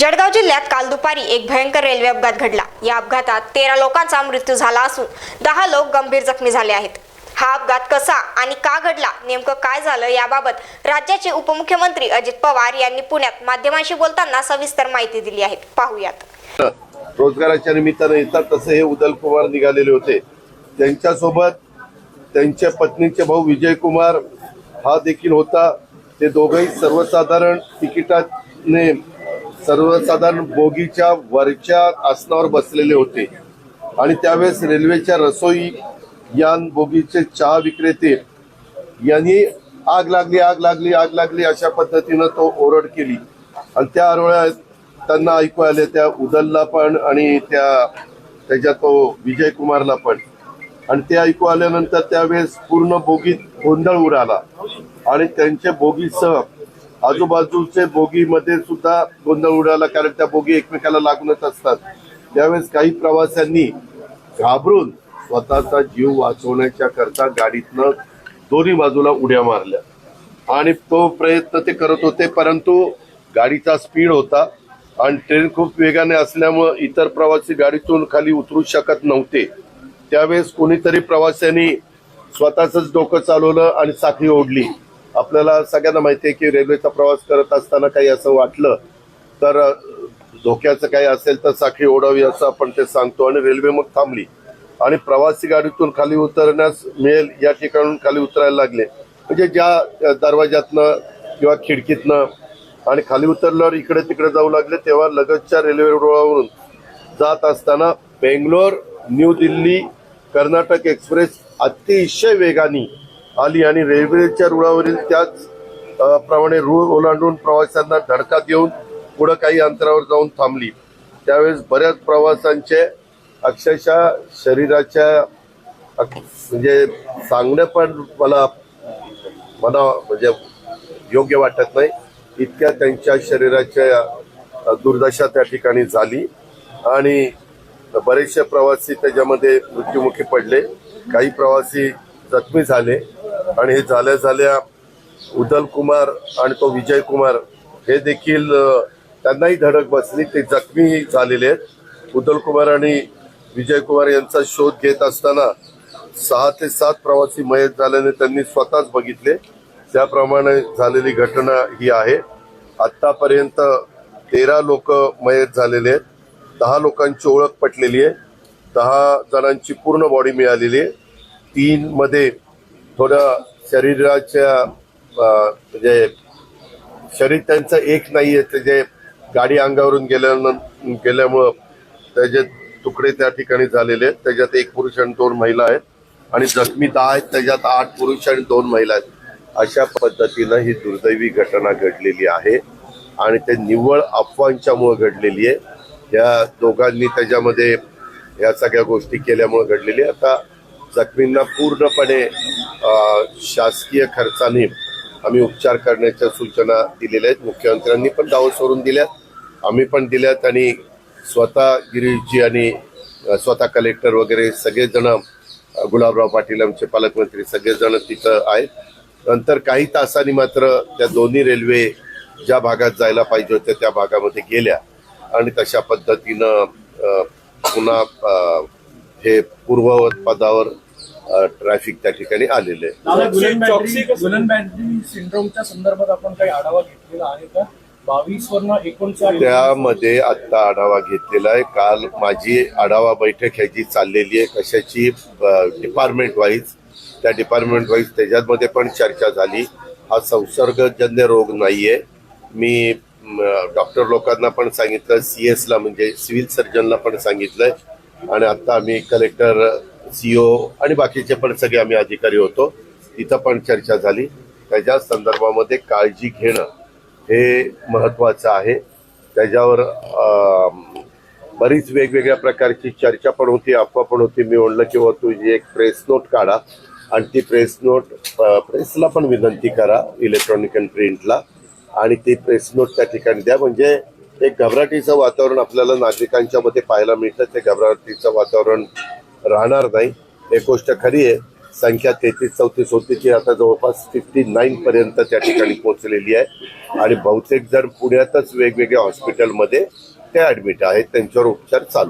जळगाव जिल्ह्यात काल दुपारी एक भयंकर रेल्वे अपघात घडला. या अपघातात तेरा लोकांचा मृत्यू झाला असून दहा लोक गंभीर जखमी झाले आहेत. हा अपघात कसा आणि का घडला नेमकं काय झालं याबाबत राज्याचे उपमुख्यमंत्री अजित पवार यांनी पुण्यात माध्यमांशी बोलताना सविस्तर माहिती दिली आहे. पाहूयात. रोजगाराच्या निमित्तानं येतात तसे हे उदल कुमार निघालेले होते. त्यांच्यासोबत त्यांच्या पत्नीचे भाऊ विजय कुमार हा देखील होता. ते दोघंही सर्वसाधारण तिकिटाने सर्वसाधारण बोगीच्या वरच्या आसनावर बसलेले होते. आणि त्यावेळेस रेल्वेच्या रसोई यान बोगीचे चहा विक्रेते यांनी आग लागली आग लागली आग लागली अशा पद्धतीनं तो ओरड केली. आणि त्या आरोळ्यात त्यांना ऐकू आले त्या उदलला पण आणि त्या त्याच्या तो विजय कुमारला पण. आणि ते ऐकू आल्यानंतर त्यावेळेस पूर्ण बोगीत गोंधळ उडाला. आणि त्यांच्या बोगीसह आजूबाजूचे बोगीमध्ये सुद्धा गोंधळ उडाला कारण त्या बोगी एकमेकाला लागूनच असतात. त्यावेळेस काही प्रवाशांनी घाबरून स्वतःचा जीव वाचवण्याच्या करता गाडीतनं दोन्ही बाजूला उड्या मारल्या. आणि तो प्रयत्न ते करत होते परंतु गाडीचा स्पीड होता आणि ट्रेन खूप वेगाने असल्यामुळं इतर प्रवासी गाडीतून खाली उतरू शकत नव्हते. त्यावेळेस कोणीतरी प्रवाशांनी स्वतःच डोकं चालवलं आणि साखळी ओढली. आपल्याला सगळ्यांना माहिती आहे की रेल्वेचा प्रवास करत असताना काही असं वाटलं तर धोक्याचं काही असेल तर साखळी ओढावी असं आपण ते सांगतो आणि रेल्वे मग थांबली. आणि प्रवासी गाडीतून खाली उतरण्यास मिळेल या ठिकाणून खाली उतरायला लागले. म्हणजे ज्या दरवाज्यातनं किंवा खिडकीतनं आणि खाली उतरल्यावर इकडे तिकडे जाऊ लागले तेव्हा लगतच्या रेल्वे रुळावरून जात असताना बेंगलोर न्यू दिल्ली कर्नाटक एक्सप्रेस अतिशय वेगाने आली आणि रेल्वेच्या रुळावरील त्याच प्रमाणे रूळ ओलांडून प्रवाशांना धडका देऊन पुढं काही अंतरावर जाऊन थांबली. त्यावेळेस बऱ्याच प्रवाशांचे अक्षरशः शरीराच्या म्हणजे सांगणं पण मला मला म्हणजे योग्य वाटत नाही. इतक्या त्यांच्या शरीराच्या दुर्दशा त्या ठिकाणी झाली आणि बरेचसे प्रवासी त्याच्यामध्ये मृत्युमुखी पडले. काही प्रवासी जखमी झाले. आणि हे झाल्या झाल्या उदल कुमार आणि तो विजय कुमार हे देखील त्यांनाही धडक बसली. ते जखमी झालेले आहेत. उदल कुमार आणि विजय कुमार यांचा शोध घेत असताना सहा ते सात प्रवासी मयत झाल्याने त्यांनी स्वतःच बघितले. त्याप्रमाणे झालेली घटना ही आहे. आतापर्यंत तेरा लोक मयत झालेले आहेत. दहा लोकांची ओळख पटलेली आहे. दहा जणांची पूर्ण बॉडी मिळालेली आहे. तीन मध्ये थोडं शरीराच्या म्हणजे शरीर त्यांचं एक नाही आहे ते त्याचे गाडी अंगावरून गेल्यानं गेल्यामुळं त्याचे तुकडे त्या ठिकाणी झालेले आहेत. त्याच्यात एक पुरुष आणि दोन महिला आहेत. आणि जखमी दहा आहेत त्याच्यात आठ पुरुष आणि दोन महिला आहेत. अशा पद्धतीनं ही दुर्दैवी घटना घडलेली आहे. आणि ते निव्वळ अफवांच्यामुळं घडलेली आहे. या दोघांनी त्याच्यामध्ये या सगळ्या गोष्टी केल्यामुळे घडलेली आहे. आता जखमींना पूर्णपणे शासकीय खर्चाने आम्ही उपचार करण्याच्या सूचना दिलेल्या आहेत. मुख्यमंत्र्यांनी पण दावा सोडून दिल्यात. आम्ही पण दिल्यात आणि स्वतः गिरीशजी आणि स्वतः कलेक्टर वगैरे सगळेजण गुलाबराव पाटील आमचे पालकमंत्री सगळेजण तिथं आहेत. नंतर काही तासांनी मात्र त्या दोन्ही रेल्वे ज्या भागात जायला पाहिजे होत्या त्या भागामध्ये गेल्या. आणि तशा पद्धतीनं पुन्हा हे पूर्ववत पदावर ट्रॅफिक त्या ठिकाणी आलेले आहे. दादा गुलन चौकशी बॅटरी कसं? गुलन बॅटरी सिंड्रोमच्या संदर्भात आपण काही आढावा घेतलेला आहे का? बावीस वरनं एकोणचाळीस त्यामध्ये आत्ता आढावा घेतलेला आहे. काल माझी आढावा बैठक ह्याची चाललेली आहे. कशाची डिपार्टमेंट वाईज त्या डिपार्टमेंट वाईज त्याच्यामध्ये पण चर्चा झाली. हा संसर्गजन्य रोग नाहीये. मी डॉक्टर लोकांना पण सांगितलं सी ला म्हणजे सिव्हिल सर्जनला पण सांगितलंय. आणि आता आम्ही कलेक्टर सीओ आणि बाकीचे पण सगळे आम्ही अधिकारी होतो. तिथं पण चर्चा झाली. त्याच्या संदर्भामध्ये काळजी घेणं हे महत्वाचं आहे. त्याच्यावर बरीच वेगवेगळ्या प्रकारची चर्चा पण होती अफवा पण होती. मी म्हणलं की बुवा तुझी एक प्रेस नोट काढा आणि ती प्रेस नोट प्रेसला पण विनंती करा इलेक्ट्रॉनिक अँड प्रिंटला आणि ती प्रेस नोट त्या ठिकाणी द्या. म्हणजे एक घबराटीचं वातावरण आपल्याला नागरिकांच्या मध्ये पाहायला मिळतं. ते घबराटीचं वातावरण राहणार नाही. एक गोष्ट खरी आहे संख्या तेहतीस चौतीस होती ती आता जवळपास फिफ्टी नाईन पर्यंत त्या ठिकाणी पोहोचलेली आहे. आणि बहुतेक जण पुण्यातच वेगवेगळ्या हॉस्पिटलमध्ये ते ऍडमिट आहेत. त्यांच्यावर उपचार चालू